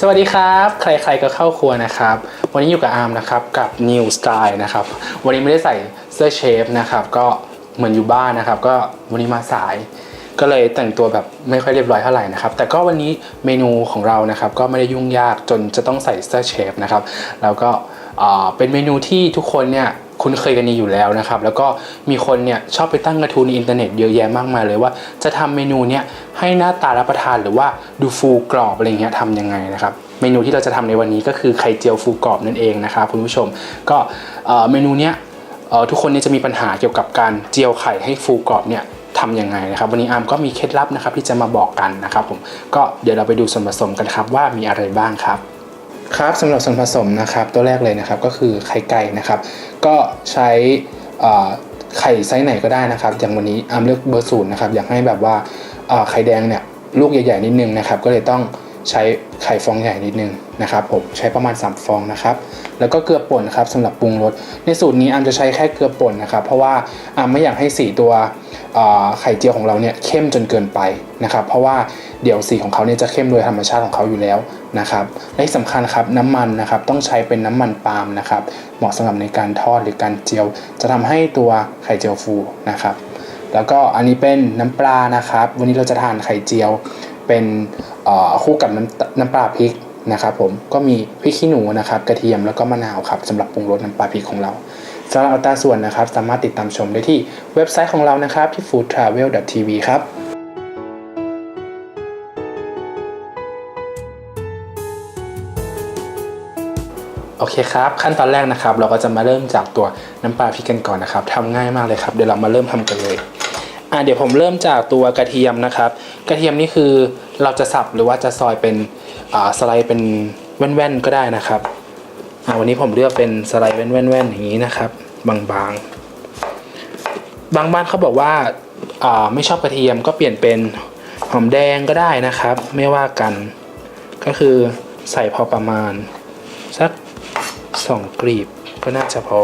สวัสดีครับ ใครๆก็เข้าครัวนะครับ วันนี้อยู่กับอาร์มนะครับกับ New Style นะครับ วันนี้ไม่ได้ใส่เสื้อเชฟนะครับ ก็เหมือนอยู่บ้านนะครับ ก็วันนี้มาสาย ก็เลยแต่งตัวแบบไม่ค่อยเรียบร้อยเท่าไหร่นะครับ แต่ก็วันนี้เมนูของเรานะครับ ก็ไม่ได้ยุ่งยากจนจะต้องใส่เสื้อเชฟนะครับ แล้วก็เป็นเมนูที่ทุกคนเนี่ย คุ้นเคยกันดีอยู่แล้วนะครับ แล้วก็มีคนเนี่ยชอบไปตั้งกระทู้ในอินเทอร์เน็ตเยอะแยะมากมายเลยว่า จะทำเมนูเนี่ยให้หน้าตารับประทานหรือว่าดูฟูกรอบอะไรเงี้ยทำยังไงนะครับเมนูที่เราจะทำในวันนี้ก็คือไข่เจียวฟูกรอบนั่นเองนะครับคุณผู้ชม ก็เมนูเนี้ยทุกคนเนี่ยจะมีปัญหาเกี่ยวกับการเจียวไข่ให้ฟูกรอบเนี่ยทำยังไงนะครับ วันนี้อาร์มก็มีเคล็ดลับนะครับที่จะมาบอกกันนะครับผมก็เดี๋ยวเราไปดูส่วนผสมกันครับว่ามีอะไรบ้างครับ ครับสำหรับส่วนผสมนะครับตัวแรกเลยนะครับก็คือไข่ไก่นะครับ ก็ใช้อ่อไข่ไซส์ไหนก็ได้นะครับ อย่างวันนี้อามเลือกเบอร์ศูนย์นะครับอยากให้แบบว่าอ่อไข่แดงเนี่ยลูกใหญ่ๆนิดนึงนะครับก็เลยต้องใช้ไข่ฟองใหญ่นิดนึงนะครับผมใช้ประมาณ 3 ฟองนะครับ แล้วก็เกลือป่นครับสำหรับปรุงรสในสูตรนี้อามจะใช้แค่เกลือป่นนะครับ เพราะว่าอามไม่อยากให้สีตัว ไข่เจียวของเราเนี่ยเข้มจนเกินไปนะครับ เพราะว่าเดี๋ยวสีของเขาเนี่ยจะเข้มโดยธรรมชาติของเขาอยู่แล้วนะครับและที่สำคัญครับน้ำมันนะครับต้องใช้เป็นน้ำมันปาล์มนะครับ เหมาะสำหรับในการทอดหรือการเจียว จะทำให้ตัวไข่เจียวฟูนะครับ แล้วก็อันนี้เป็นน้ำปลานะครับ วันนี้เราจะทานไข่เจียว เป็นคู่กับน้ำน้ำปลาพริกนะครับผมก็มีพริกขี้หนูนะครับกระเทียมแล้วก็มะนาวครับสำหรับปรุงรสน้ำปลาพริกของเรา สำหรับอัตราส่วนนะครับ สามารถติดตามชมได้ที่เว็บไซต์ของเรานะครับที่ foodtravel.tv ครับโอเคครับ ขั้นตอนแรกนะครับ เราก็จะมาเริ่มจากตัวน้ำปลาพริกกันก่อนนะครับทำง่ายมากเลยครับ เดี๋ยวเรามาเริ่มทำกันเลยอะเดี๋ยวผมเริ่มจากตัวกระเทียมนะครับ กระเทียมนี่คือเราจะสับหรือว่าจะซอยเป็นสไลด์เป็นแว่นๆก็ได้นะครับ วันนี้ผมเลือกเป็นสไลด์แว่นๆอย่างนี้นะครับ บางๆ บางบ้านเขาบอกว่าไม่ชอบกระเทียมก็เปลี่ยนเป็นหอมแดงก็ได้นะครับ ไม่ว่ากัน ก็คือใส่พอประมาณ สักสองกลีบก็น่าจะพอ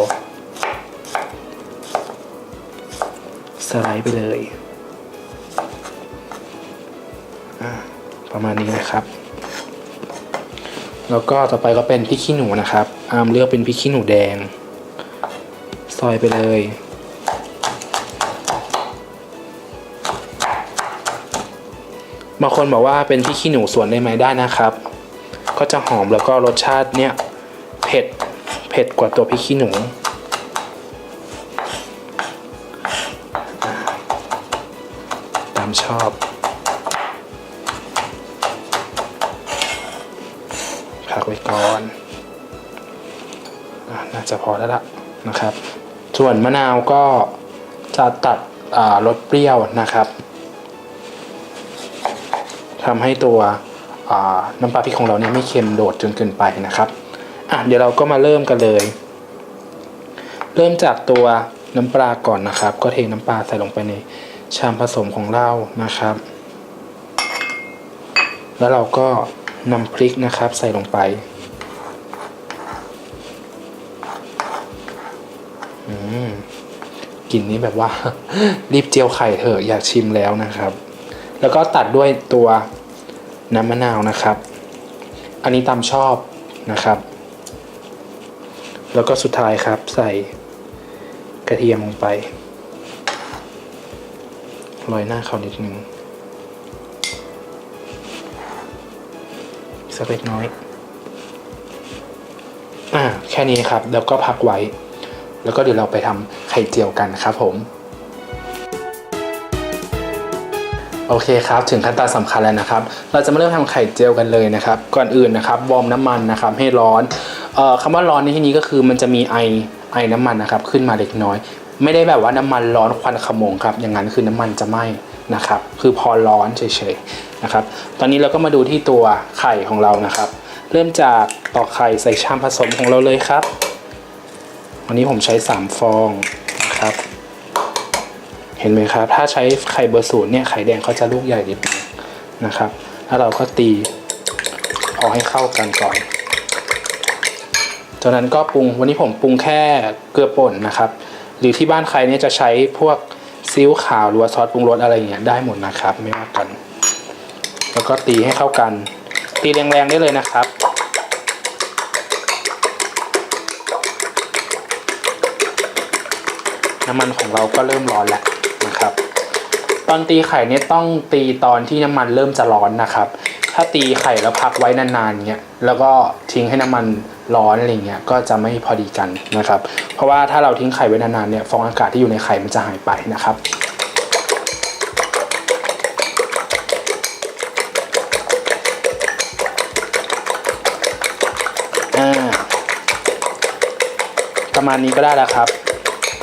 สไลด์ไปเลยประมาณนี้นะครับ แล้วก็ต่อไปก็เป็นพริกขี้หนูนะครับ อามเลือกเป็นพริกขี้หนูแดง ซอยไปเลยบางคนบอกว่าเป็นพริกขี้หนูสวนได้ไหมได้นะครับ ก็จะหอมแล้วก็รสชาติเนี่ยเผ็ดเผ็ดกว่าตัวพริกขี้หนู ตามชอบ ว้ก่อนอะน่าจะพอแล้วละนะครับ ส่วนมะนาวก็จะตัดรสเปรี้ยวนะครับทำให้ตัวน้ำปลาพริกของเราเนี่ยไม่เค็มโดดจนเกินไปนะครับอะเดี๋ยวเราก็มาเริ่มกันเลย เริ่มจากตัวน้ำปลาก่อนนะครับ ก็เทน้ำปลาใส่ลงไปในชามผสมของเรานะครับ แล้วเราก็ นำพริกนะครับใส่ลงไปอืมกลิ่นนี้แบบว่า รีบเจียวไข่เถอะอยากชิมแล้วนะครับ แล้วก็ตัดด้วยตัวน้ำมะนาวนะครับ อันนี้ตามชอบนะครับ แล้วก็สุดท้ายครับใส่กระเทียมลงไปโรยหน้าเขานิดนึง สักเล็กน้อย อ่าแค่นี้ครับ แล้วก็พักไว้ แล้วก็เดี๋ยวเราไปทำไข่เจียวกันครับผม โอเคครับ ถึงขั้นตอนสำคัญแล้วนะครับ เราจะมาเริ่มทำไข่เจียวกันเลยนะครับ ก่อนอื่นนะครับ วอร์มน้ำมันนะครับ ให้ร้อนเอ่อคำว่าร้อนในที่นี้ก็คือมันจะมีไอไอน้ำมันนะครับ ขึ้นมาเล็กน้อย ไม่ได้แบบว่าน้ำมันร้อนควันขโมงครับ อย่างนั้นคือน้ำมันจะไหม้ นะครับ คือพอร้อนเฉยๆนะครับ ตอนนี้เราก็มาดูที่ตัวไข่ของเรานะครับ เริ่มจากตอกไข่ใส่ชามผสมของเราเลยครับ วันนี้ผมใช้ 3 ฟองนะครับ เห็นไหมครับ ถ้าใช้ไข่เบอร์ศูนย์เนี่ยไข่แดงเขาจะลูกใหญ่นิดนึงนะครับ แล้วเราก็ตีพอให้เข้ากันก่อนจากนั้นก็ปรุงวันนี้ผมปรุงแค่เกลือป่นนะครับ หรือที่บ้านใครเนี่ยจะใช้พวก ซีอิ๊วขาวหรือว่าซอสปรุงรสอะไรอย่างเงี้ยได้หมดนะครับ ไม่ว่ากัน แล้วก็ตีให้เข้ากัน ตีแรงๆได้เลยนะครับน้ำมันของเราก็เริ่มร้อนแล้วนะครับ ตอนตีไข่เนี่ยต้องตีตอนที่น้ำมันเริ่มจะร้อนนะครับ ถ้าตีไข่แล้วพักไว้นานๆเงี้ยแล้วก็ทิ้งให้น้ำมันร้อนอะไรเงี้ยก็จะไม่พอดีกันนะครับ เพราะว่าถ้าเราทิ้งไข่ไว้นานๆเนี่ยฟองอากาศที่อยู่ในไข่มันจะหายไปนะครับประมาณนี้ก็ได้แล้วครับ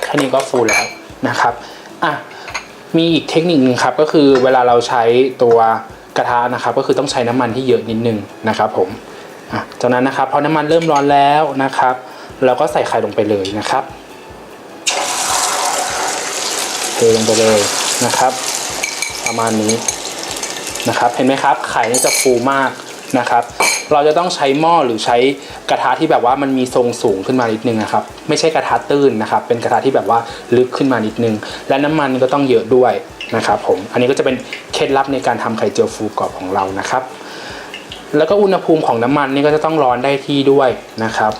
แค่นี้ก็ฟูแล้วนะครับอะมีอีกเทคนิคหนึ่งครับก็คือเวลาเราใช้ตัว กระทะนะครับ ก็คือต้องใช้น้ำมันที่เยอะนิดนึงนะครับผมจากนั้นนะครับพอน้ำมันเริ่มร้อนแล้วนะครับ เราก็ใส่ไข่ลงไปเลยนะครับเทลงไปเลยนะครับ ประมาณนี้นะครับเห็นไหมครับ ไข่นี่จะฟูมากนะครับ เราจะต้องใช้หม้อหรือใช้กระทะที่แบบว่ามันมีทรงสูงขึ้นมานิดนึงนะครับ ไม่ใช่กระทะตื้นนะครับ เป็นกระทะที่แบบว่าลึกขึ้นมานิดนึง และน้ำมันก็ต้องเยอะด้วย นะครับผม อันนี้ก็จะเป็นเคล็ดลับในการทำไข่เจียวฟูกรอบของเรานะครับ แล้วก็อุณหภูมิของน้ำมันนี่ก็จะต้องร้อนได้ที่ด้วยนะครับ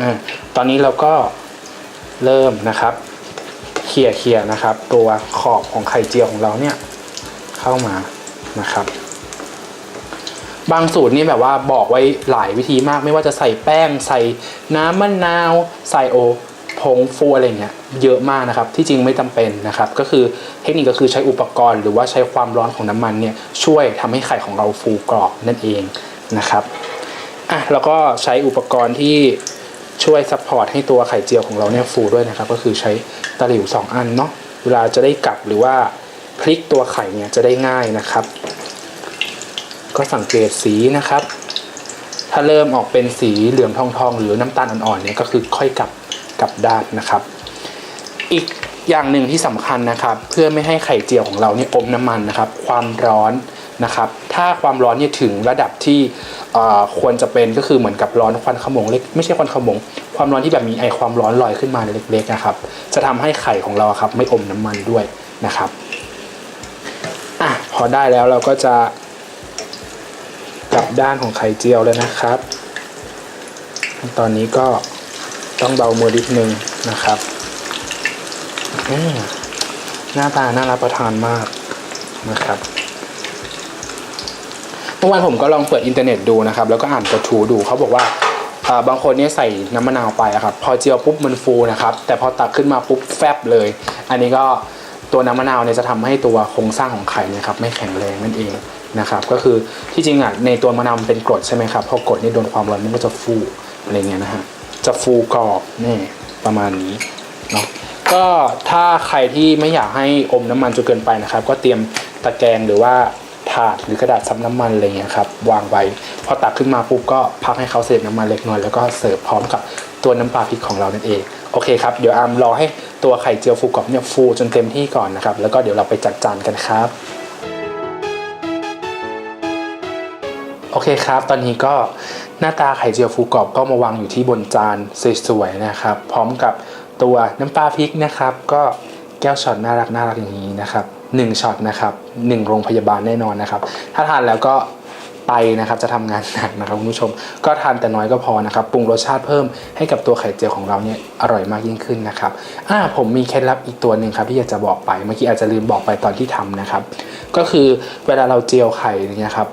อตอนนี้เราก็เริ่มนะครับเขี่ยเขี่ยๆนะครับ ตัวขอบของไข่เจียวของเราเนี่ยเข้ามานะครับ บางสูตรนี่แบบว่าบอกไว้หลายวิธีมาก ไม่ว่าจะใส่แป้ง ใส่น้ำมะนาว ใส่โอ ผงฟูอะไรเงี้ยเยอะมากนะครับที่จริงไม่จำเป็นนะครับก็คือเทคนิคก็คือใช้อุปกรณ์ หรือว่าใช้ความร้อนของน้ำมันเนี่ยช่วยทำให้ไข่ของเราฟูกรอบนั่นเองนะครับอะแล้วก็ใช้อุปกรณ์ที่ช่วยซัพพอร์ตให้ตัวไข่เจียวของเราเนี่ยฟูด้วยนะครับก็คือใช้ตะหลิวสองอันเนาะเวลาจะได้กลับหรือว่าพลิกตัวไข่เนี่ยจะได้ง่ายนะครับ ก็สังเกตสีนะครับ ถ้าเริ่มออกเป็นสีเหลืองทองทองๆหรือน้ำตาลอ่อนๆเนี่ยก็คือค่อยกลับ กลับด้านนะครับ อีกอย่างหนึ่งที่สำคัญนะครับ เพื่อไม่ให้ไข่เจียวของเราเนี่ยอมน้ำมันนะครับ ความร้อนนะครับ ถ้าความร้อนเนี่ยถึงระดับที่ควรจะเป็นก็คือเหมือนกับร้อนควันขโมงเล็กไม่ใช่ควันขโมงความร้อนที่แบบมีไอความร้อนลอยขึ้นมาเล็กๆนะครับ จะทำให้ไข่ของเราครับไม่อมน้ำมันด้วยนะครับอะพอได้แล้วเราก็จะกลับด้านของไข่เจียวเลยนะครับ ตอนนี้ก็ ต้องเบามือนิดนึงนะครับหน้าตาน่ารับประทานมากนะครับเมื่อวานผมก็ลองเปิดอินเทอร์เน็ตดูนะครับ แล้วก็อ่านกระทูดูเขาบอกว่าบางคนเนี่ยใส่น้ำมะนาวไปอะครับ พอเจียวปุ๊บมันฟูนะครับ แต่พอตักขึ้นมาปุ๊บแฟบเลย อันนี้ก็ตัวน้ำมะนาวเนี่ยจะทำให้ตัวโครงสร้างของไข่นะครับไม่แข็งแรงนั่นเองนะครับ ก็คือที่จริงอะในตัวมะนาวเป็นกรดใช่ไหมครับพอกรดนี่โดนความร้อนมันก็จะฟูอะไรเงี้ยนะฮะ จะฟูกรอบนี่ประมาณนี้เนาะก็ถ้าใครที่ไม่อยากให้อมน้ำมันจนเกินไปนะครับ ก็เตรียมตะแกรงหรือว่าถาดหรือกระดาษซับน้ำมันอะไรเงี้ยครับวางไว้พอตักขึ้นมาปุ๊บก็พักให้เขาเสด็จน้ำมันเล็กน้อยแล้วก็เสิร์ฟพร้อมกับตัวน้ำปลาพริกของเรานั่นเองโอเคครับเดี๋ยวอามรอให้ตัวไข่เจียวฟูกรอบเนี่ยฟูจนเต็มที่ก่อนนะครับแล้วก็เดี๋ยวเราไปจัดจานกันครับโอเคครับ ตอนนี้ก็ หน้าตาไข่เจียวฟูกรอบก็มาวางอยู่ที่บนจานสวยๆนะครับ พร้อมกับตัวน้ำปลาพริกนะครับ ก็แก้วช็อตน่ารักน่ารักอย่างนี้นะครับหนึ่งช็อตนะครับหนึ่งโรงพยาบาลแน่นอนนะครับ ถ้าทานแล้วก็ไตนะครับจะทำงานหนักนะครับคุณผู้ชม ก็ทานแต่น้อยก็พอนะครับปรุงรสชาติเพิ่มให้กับตัวไข่เจียวของเราเนี่ยอร่อยมากยิ่งขึ้นนะครับอ่าผมมีเคล็ดลับอีกตัวหนึ่งครับที่อยากจะบอกไปเมื่อกี้อาจจะลืมบอกไปตอนที่ทำนะครับ ก็คือเวลาเราเจียวไข่อย่างเงี้ยครับ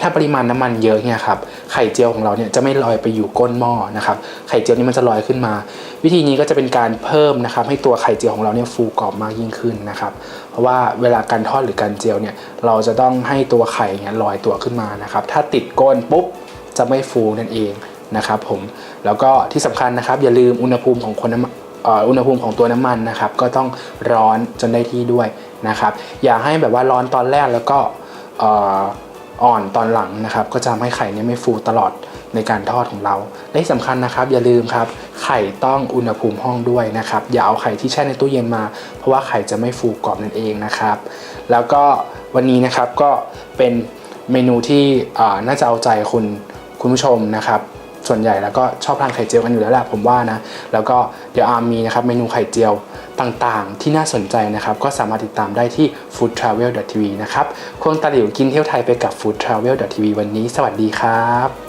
ถ้าปริมาณน้ำมันเยอะเนี่ยครับไข่เจียวของเราเนี่ยจะไม่ลอยไปอยู่ก้นหม้อนะครับไข่เจียวนี่มันจะลอยขึ้นมา วิธีนี้ก็จะเป็นการเพิ่มนะครับให้ตัวไข่เจียวของเราเนี่ยฟูกรอบมากยิ่งขึ้นนะครับเพราะว่าเวลาการทอดหรือการเจียวเนี่ยเราจะต้องให้ตัวไข่เนี่ยลอยตัวขึ้นมานะครับถ้าติดก้นปุ๊บจะไม่ฟูนั่นเองนะครับผมแล้วก็ที่สำคัญนะครับอย่าลืมอุณหภูมิของคนน้ำอุณหภูมิของตัวน้ำมันนะครับก็ต้องร้อนจนได้ที่ด้วยนะครับอย่าให้แบบว่าร้อนตอนแรกแล้วก็ อ่อนตอนหลังนะครับก็จะทำให้ไข่เนี่ยไม่ฟูตลอดในการทอดของเรา และที่สำคัญนะครับอย่าลืมครับไข่ต้องอุณหภูมิห้องด้วยนะครับอย่าเอาไข่ที่แช่ในตู้เย็นมา เพราะว่าไข่จะไม่ฟูกรอบนั่นเองนะครับ แล้วก็วันนี้นะครับก็เป็นเมนูที่น่าจะเอาใจคุณคุณผู้ชมนะครับ ส่วนใหญ่แล้วก็ชอบทานไข่เจียวกันอยู่แล้วแหละผมว่านะ แล้วก็เดี๋ยวอาร์มมีนะครับเมนูไข่เจียวต่างๆ ที่น่าสนใจนะครับ ก็สามารถติดตามได้ที่ foodtravel.tv นะครับควงตาหลิวกินเที่ยวไทยไปกับ foodtravel.tv วันนี้ สวัสดีครับ